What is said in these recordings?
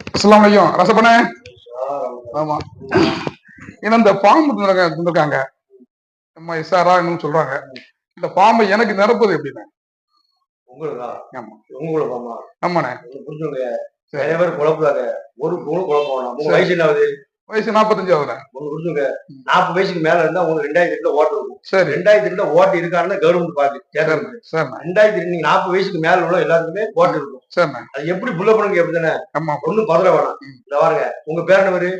அஸ்லாம் வலைக்கும் ரசப்பண்ணே ஆமா. ஏன்னா இந்த பாம்பு தந்திருக்காங்க நம்ம இசாரா என்னன்னு சொல்றாங்க. இந்த பாம்பை எனக்கு நிரப்புது எப்படிண்ணே உங்களுக்கா? ஆமா. உங்களுக்கு ஆமா ஆமாண்ணே. சரி. நிறைய பேர் குழப்புறாங்க. ஒரு பொண்ணு குழப்பம். வயசு என்ன ஆகுது வயசு நாற்பத்தஞ்சு ஆகுதுண்ணே. உங்களுக்கு புரிஞ்சுங்க நாற்பது வயசுக்கு மேல இருந்தா உங்களுக்கு ரெண்டாயிரத்தி ரெண்டுல ஓட்டு இருக்கும். சரி. ரெண்டாயிரத்தி ரெண்டுல ஓட்டு இருக்கான்னு கவர்மெண்ட் பாக்கு தேர்தல் ரெண்டாயிரத்தி ரெண்டு நாற்பது வயசுக்கு மேல உள்ள எல்லாருக்குமே ஓட்டு இருக்கும். சரிண்ணே அது எப்படி புள்ள பண்ணுங்க எப்படி தானே? ஆமா. ஒண்ணும் பதற வேணாம். இந்த பாருங்க. உங்க பேர் என்ன.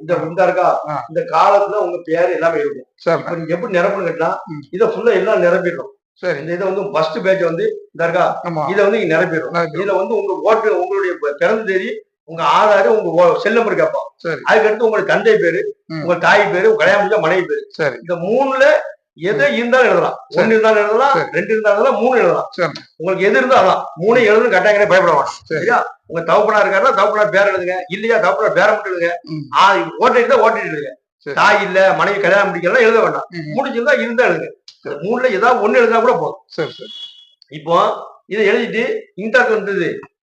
இந்த இந்த இருக்கா. இந்த காலத்துல உங்க பேர் எல்லாமே இருக்கும். இப்ப நீங்க எப்படி நிரப்பணும் கேட்டா. இதை ஃபுல்லா எல்லாம் நிரப்பிடுறோம் சரி. இந்த இதை வந்து ஃபர்ஸ்ட் பேஜ் வந்து இந்த இருக்கா? இதை வந்து நிரப்பிடுறோம் நிரப்பிடுறோம். இதுல வந்து உங்க ஓட்டு உங்களுடைய பிறந்த தேதி உங்க ஆதார் உங்க செல் நம்பர் கேட்போம் சரி. அதுக்கடுத்து உங்களுக்கு தந்தை பேரு. உங்க தாய் பேரு கல்யாணம் முடிஞ்ச மனைவி பேரு. சரி. இந்த மூணுல எதை இருந்தாலும் எழுதலாம். ஒண்ணு இருந்தாலும் எழுதலாம். ரெண்டு இருந்தாலும் எழுதலாம் மூணு எழுதலாம். உங்களுக்கு எது இருந்தாலும் அதான் மூணு எழுதுன்னு கட்டாங்க பயப்பட வேண்டாம் சரி. சரியா? உங்க தகப்பனா இருக்காருன்னா தகப்பனார் பேர் எழுதுங்க. இல்லையா? தகப்பனார் பேரை மட்டும் எழுதுங்க. ம். ஆ ஓட்டு இருந்தா ஓட்டு எழுதுங்க. தாய் இல்ல மனைவி கல்யாணம் முடிக்கலாம் எழுத வேண்டாம். ம். முடிச்சிருந்தா இருந்தா எழுதுங்க. இந்த மூணுல ஏதாவது ஒண்ணு எழுதினா கூட போதும். இப்போ இதை எழுதிட்டு இன்டர்ட் வந்தது.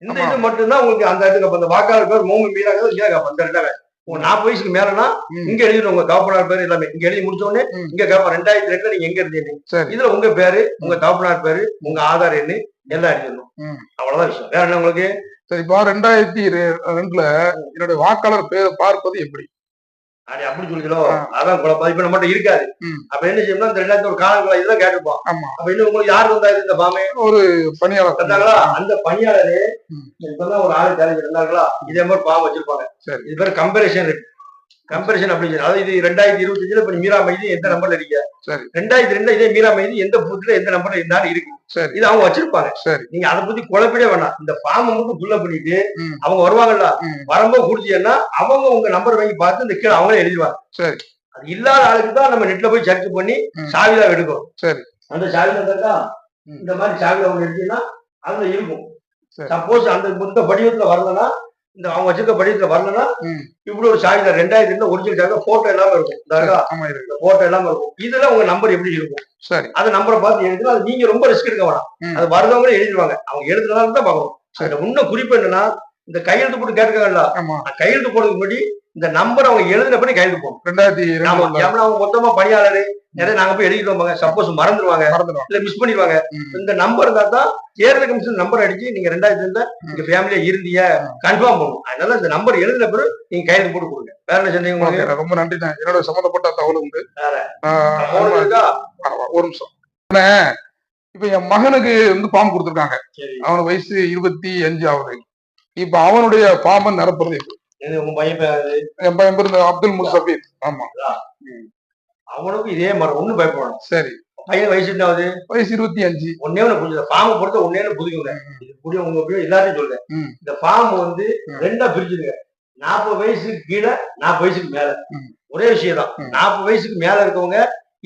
இந்த. இது மட்டும்தான் உங்களுக்கு அந்த இடத்துக்கு அந்த வாக்காளர் பேர் மூணு கேட்பான் அந்த ரெண்டாவே உங்க நாற்பது வயசுக்கு மேலனா. இங்க எழுதிடும் உங்க தகப்பனார் பேர் எல்லாமே. இங்க எழுதி முடிச்ச உடனே ம். இங்க கேட்பான் ரெண்டாயிரத்தி ரெண்டுல நீங்க எங்க இருந்தீங்க இதுல உங்க பேரு உங்க தகப்பனார் பேரு உங்க ஆதார் எண்ணு எல்லாம் எழுதிடணும். அவ்வளவுதான் விஷயம். வேற என்ன உங்களுக்கு? சரி இப்போ ரெண்டாயிரத்தி ரெண்டுல என்னுடைய வாக்காளர் பேர் பார்ப்பது எப்படி? அப்படி அப்படி சொல்லிக்கலாம் ஆ. அதான் குழப்பம். இப்ப நம்மகிட்ட இருக்காது. அப்ப என்ன செய்யணும்னா இந்த ரெண்டாயிரத்தி ஒரு காலங்களா இதெல்லாம் கேட்டுப்போம் ஆமா. அப்ப இன்னும் உங்களுக்கு யார் வந்தாரு இந்த பாமே ஒரு பணியாளர். வந்தாங்களா அந்த பணியாளரு. இப்பதான் ஒரு ஆளு தேவை இருந்தாங்களா இதே மாதிரி பாவம் வச்சிருப்பாங்க. சரி. இது பேர் கம்பேரிசன் ரேட் கம்பேரிசன் அப்படின்னு சொல்லி அதாவது இது ரெண்டாயிரத்தி இருபத்தஞ்சுல இப்ப மீரா மைதி எந்த நம்பர்ல இருக்கீங்க? சரி. ரெண்டாயிரத்தி ரெண்டுல இதே மீரா மைதி எந்த பூத்துல எந்த நம்பர்ல இருந்தாலும் இருக்கு. சரி. இது அவங்க வச்சிருப்பாங்க. சரி. நீங்க அதை பத்தி குழப்பிடே வேணாம். இந்த ஃபார்ம் மட்டும் ஃபுல்ல பண்ணிட்டு. அவங்க வருவாங்கல்ல. வரும்போது குடிச்சீங்கன்னா அவங்க உங்க நம்பர் வாங்கி பார்த்து இந்த கீழே அவங்களே எழுதிடுவாங்க. சரி. அது இல்லாத ஆளுக்கு தான் நம்ம நெட்ல போய் சர்ச் பண்ணி ம். சாவிதான் எடுக்கிறோம். சரி. அந்த ம். இந்த மாதிரி சாவில அவங்க எடுத்தீங்கன்னா அதுல இருக்கும். சப்போஸ் அந்த இந்த வரலன்னா இந்த அவங்க வச்சிருக்க படிவத்துல வரலன்னா. இப்படி ஒரு சாவி தான் ரெண்டாயிரத்தி ரெண்டு ஒரிஜினல் சாவி போட்டோ எல்லாமே இருக்கும் இருக்கு. போட்டோ எல்லாமே இருக்கும். இதுல உங்க நம்பர் எப்படி இருக்கும்? சரி. அந்த நம்பரை பார்த்து எழுதுனா அது நீங்க ரொம்ப ரிஸ்க் எடுக்க வேணாம். அது வருதவங்களே எழுதிடுவாங்க. அவங்க எழுதுனாலும் தான் பார்க்கணும். சரி. அதுல இன்னும் குறிப்பு என்னன்னா இந்த கையெழுத்து போட்டு கேட்டுக்காங்கல்ல கையெழுத்து போடுறதுக்கு முன்னாடி இந்த நம்பர் அவங்க எழுதினபடி கையெழுத்து போடணும். ரெண்டாயிரத்தி அவங்க மொத்தமா பணியாளர் நிறைய நாங்க போய் எழுதிட்டு வாங்க சப்போஸ் மறந்துடுவாங்க இல்ல மிஸ் பண்ணிடுவாங்க. இந்த நம்பர் இருந்தா தான் தேர்தல் கமிஷன் நம்பர் அடிச்சு நீங்க ரெண்டாயிரத்தி ரெண்டுல நீங்க ஃபேமிலியா இருந்தீங்க. கன்ஃபார்ம் பண்ணும் அதனால இந்த நம்பர் எழுதின பிறகு நீங்க கையெழுத்து போட்டு கொடுங்க. வேற என்ன சொன்னீங்க ரொம்ப நன்றிண்ணே என்னோட சம்மந்தப்பட்ட தகவல் உண்டு. ஒரு நிமிஷம். இப்ப என் மகனுக்கு வந்து ஃபார்ம் கொடுத்துருக்காங்க. அவனுக்கு வயசு இருபத்தி அஞ்சு ஆகுது. இப்ப அவனுடைய ஃபார்மை நிரப்புறது என் பையன் பேரு அப்துல் முசபீர் ஆமா. அவனுக்கும் இதே மாதிரி ஒண்ணும் பயப்படணும் சரி. பையன் வயசு என்ன ஆகுது வயசு இருபத்தி அஞ்சு. ஒன்னே ஒண்ணு புரிஞ்சது? ஃபார்ம் பொறுத்த ஒன்னே ஒண்ணு புதுக்குங்க இது புரிய உங்க போய் எல்லாத்தையும் சொல்றேன். ம். இந்த ஃபார்ம் வந்து. ரெண்டா பிரிச்சுங்க நாற்பது வயசுக்கு கீழே நாற்பது வயசுக்கு மேல. ஒரே விஷயம் தான். நாற்பது வயசுக்கு மேல இருக்கவங்க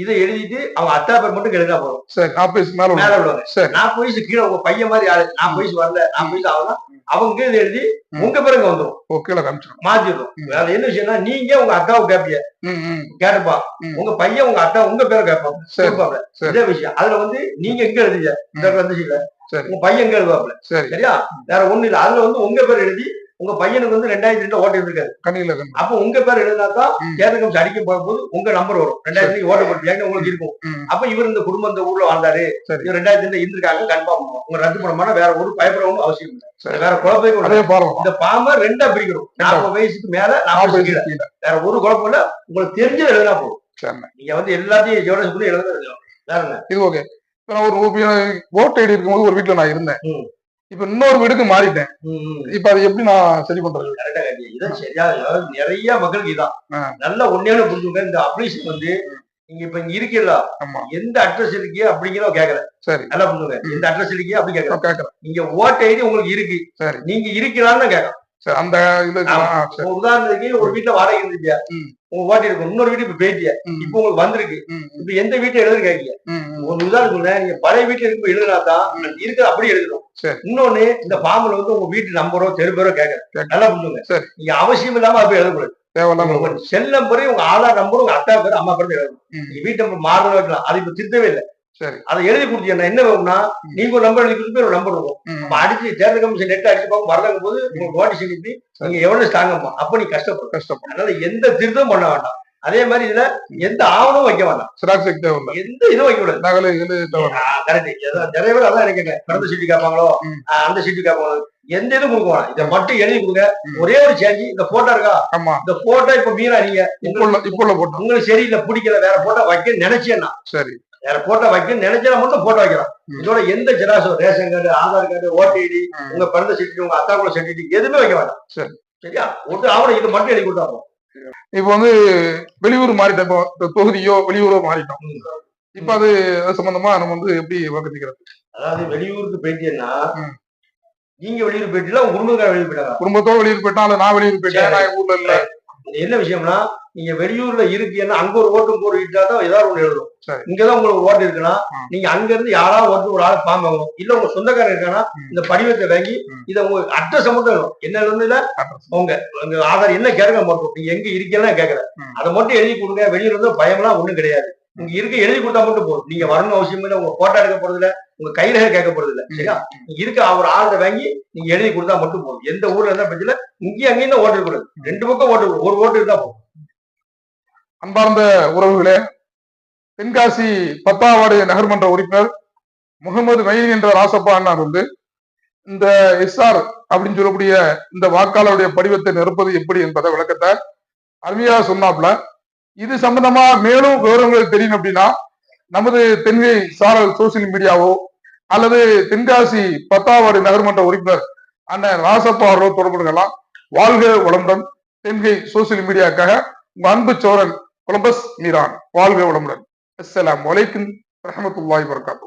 இதை எழுதிட்டு அவங்க அத்தா பேர் மட்டும் எழுதினா போதும். சரி நாற்பது வயசு மேல மேல சரி. நாற்பது வயசு கீழே உங்க பையன் மாதிரி ஆளு. நாற்பது வயசு வரல நாற்பது வயசு ஆகலாம் அவங்க இதை எழுதி. உங்க பேருக்கு வந்துடும் ஓ கீழே காமிச்சிடும் மாத்திடும். வேற என்ன விஷயம்னா நீங்க உங்க அக்காவை ம் கேட்டுப்பா. உங்க பையன் உங்க அத்தா உங்க பேரை கேட்பாங்க. கேட்பாங்க. இதே விஷயம். அதுல வந்து நீங்க எங்க எழுதிய இந்த சரி. உங்க பையன் எங்க எழுதுவாப்ல சரி. சரியா? வேற ஒண்ணு இல்ல. அதுல வந்து உங்க பேர் எழுதி உங்க பையனுக்கு வந்து ரெண்டாயிரத்தி ரெண்டு ஓட்டு இருக்காது கண்ணில கண்ணு அப்ப உங்க பேர் எழுதினா தான். தேர்தல் கமிஷன் அடிக்க போகும்போது உங்க நம்பர் வரும். ரெண்டாயிரத்தி ரெண்டு ஓட்டு போட்டு உங்களுக்கு இருக்கும்? அப்ப இவர் இந்த குடும்பம் இந்த ஊர்ல வாழ்ந்தாரு. இவர் ரெண்டாயிரத்தி ரெண்டு இருந்திருக்காங்க கன்ஃபார்ம் பண்ணுவோம். உங்க ரத்து பண்ணமான வேற ஒரு பயப்படவும் அவசியம் இல்லை. வேற குழப்பமே இந்த பாம ரெண்டா பிரிக்கணும். நாற்பது வயசுக்கு மேல நாற்பது கீழே. வேற ஒரு குழப்பம் இல்ல. உங்களுக்கு தெரிஞ்சது எழுதினா போதும். நீங்க வந்து எல்லாத்தையும் ஜோடஸ் கூட எழுத வேற இது ஓகே ஒரு ஓட் ஐடி இருக்கும்போது ஒரு வீட்டுல நான் இருந்தேன். இப்ப இன்னொரு வீட்டுக்கு மாறிட்டேன். இப்ப அதை எப்படி நான் சரி பண்றது? இதான் சரியா நிறைய மக்களுக்கு இதான். நல்ல ஒன்னே புரிஞ்சுங்க இந்த அப்ளிகேஷன் வந்து நீங்க இப்ப இங்க இருக்கீங்களா? ஆமா. எந்த அட்ரஸ் இருக்கு அப்படிங்கிற கேக்குறேன் சரி. நல்லா புரிஞ்சுங்க எந்த அட்ரஸ் இருக்கு அப்படி கேக்குறேன். நீங்க ஓட்ட ஐடி உங்களுக்கு இருக்கு. சரி. நீங்க இருக்கலாம்னு கேட்கறேன் சரி அந்த இது உதாரணத்துக்கு ஒரு வீட்டுல வாடகை இருந்துச்சியா ம். உங்க ஓட்டி இருக்கும் இன்னொரு வீட்டு இப்ப பேட்டியா ம், இப்ப உங்களுக்கு வந்திருக்கு. இப்ப எந்த வீட்டுல ம். ஒரு உதாரணம் நீங்க பழைய வீட்டுல இருக்கும் எழுதுனா தான் இருக்கிற அப்படியே எழுதணும். இன்னொன்னு இந்த ஃபார்ம்ல வந்து உங்க வீட்டு நம்பரோ தெரு பேரோ கேட்கறேன். நல்லா சரி. நீங்க அவசியம் இல்லாம அப்படி எழுதக்கூடாது. செல் நம்பரு உங்க ஆதார் நம்பரும் உங்க அத்தா பேரு அம்மா பேரு எழுதணும். வீட்டு நம்பர் வைக்கலாம் அது இப்ப திருத்தவே இல்லை. சரி. அதை எழுதி கொடுத்தீங்கன்னா என்ன வேணும்னா நீங்க ஒரு நம்பர் எழுதி கொடுத்து ஒரு நம்பர் இருக்கும் அடிச்சு தேர்தல் கமிஷன் நெட் அடிச்சு பார்க்கும் வரலங்கும் போது உங்களுக்கு நோட்டீஸ் அனுப்பி நீங்க எவ்வளவு ஸ்ட்ராங்கம்மா அப்ப நீ கஷ்டப்படும் கஷ்டப்படும் அதனால எந்த திருத்தம் பண்ண வேண்டாம். அதே மாதிரி இதுல எந்த ஆவணமும் வைக்க வேண்டாம். தேவையில்லை. எந்த இதுவும் வைக்க கூடாது. நகலை கரெக்ட் நிறைய பேர் அதான் நினைக்கிறேன். பிறந்த சீட்டு கேட்பாங்களோ அந்த சீட்டு கேட்பாங்களோ எந்த இதுவும் கொடுக்க வேணாம். இதை மட்டும் எழுதி கொடுங்க. ஒரே ஒரு சேஞ்ச் இந்த போட்டோ இருக்கா? ஆமா. இந்த போட்டோ இப்ப மீறா நீங்க இப்போ போட்டோம். உங்களுக்கு சரியில்லை பிடிக்கல வேற போட்டோ வைக்க நினைச்சேன்னா சரி. வேற போட்டோ வைக்க நினைச்சா மட்டும் போட்டோ வைக்கலாம் ம். இதோட எந்த ஜெராக்ஸோ ரேஷன் கார்டு ஆதார் கார்டு ஓடிடி. உங்க பிறந்த சீட்டு உங்க அத்தா கூட சர்டிஃபிகேட் எதுவுமே வைக்க வேண்டாம் சரி. சரியா ஒரு ஆவணம் இது மட்டும் எழுதி கொடுத்தா. இப்போ வந்து வெளியூர் மாறிட்டோம் தொகுதியோ வெளியூரோ மாறிட்டோம் இப்ப அது சம்பந்தமா நம்ம வந்து எப்படி வகுத்துக்கிறது அதாவது வெளியூருக்கு போயிட்டீங்கன்னா. நீங்க வெளியூர் போயிட்டீங்களா குடும்பக்கார வெளியூர் போயிட்டாங்க குடும்பத்தோட வெளியூர் போயிட்டா நான் வெளியூர் போயிட்டேன் நான் ஊர்ல இல்ல என்ன விஷயம்னா நீங்க வெளியூர்ல இருக்கீங்கன்னா அங்க ஒரு ஓட்டு போட்டு தான் ஏதாவது ஒண்ணு எழுதும். இங்கதான் உங்களுக்கு ஓட்டு இருக்குன்னா. நீங்க அங்க இருந்து யாராவது ஓட்டு ஒரு ஆள் பாம்பு வாங்கணும் இல்ல உங்க சொந்தக்காரர் இருக்கானா. இந்த படிவத்தை வாங்கி. இதை உங்க அட்ரஸ் மட்டும் என்ன இருந்து Address. உங்க உங்க ஆதார் என்ன கேட்க மட்டும் நீங்க எங்க இருக்கீங்கன்னா கேட்கல. அதை மட்டும் எழுதி கொடுங்க வெளியூர் வந்து பயம்லாம் ஒண்ணும் கிடையாது இங்க இருக்க எழுதி கொடுத்தா மட்டும் போதும். நீங்க வரணும் அவசியம் இல்லை உங்க போட்டோ எடுக்க போறது இல்ல உங்க கைரேகை கேட்க போறது இல்ல சரியா? நீங்க இருக்க அவர் ஆளை வாங்கி நீங்க எழுதி கொடுத்தா மட்டும் போதும். எந்த ஊர்ல இருந்தா பிரச்சனை இங்கேயும் அங்கேயும் தான் ஓட்டு இருக்கக்கூடாது ரெண்டு பக்கம் ஓட்டு. ஒரு ஓட்டு இருந்தா போதும். அன்பார்ந்த உறவுகளே தென்காசி பத்தாம் வார்டு நகர்மன்ற உறுப்பினர் முகமது மைதீன் என்ற ராசப்பா அண்ணார் வந்து இந்த எஸ்ஆர் அப்படின்னு சொல்லக்கூடிய இந்த வாக்காளருடைய படிவத்தை நிரப்பது எப்படி என்பதை விளக்கத்தை அருமையா சொன்னாப்ல இது சம்பந்தமா மேலும் விவரங்கள் தெரியும் அப்படின்னா நமது தென்கை சாரல் சோசியல் மீடியாவோ அல்லது தென்காசி பத்தாவது நகர்மன்ற உறுப்பினர் அண்ணன் ராசப்பா அவர்களோ தொடர்பு கொள்ளலாம். வாழ்க வளமுடன். தென்கை சோசியல் மீடியாக்காக உங்க அன்பு சோழன் கொலம்பஸ் மீரான். வாழ்க வளமுடன். அஸ்லாம் வலைக்கும் ரஹமத்துல்லாய் வரகாத்து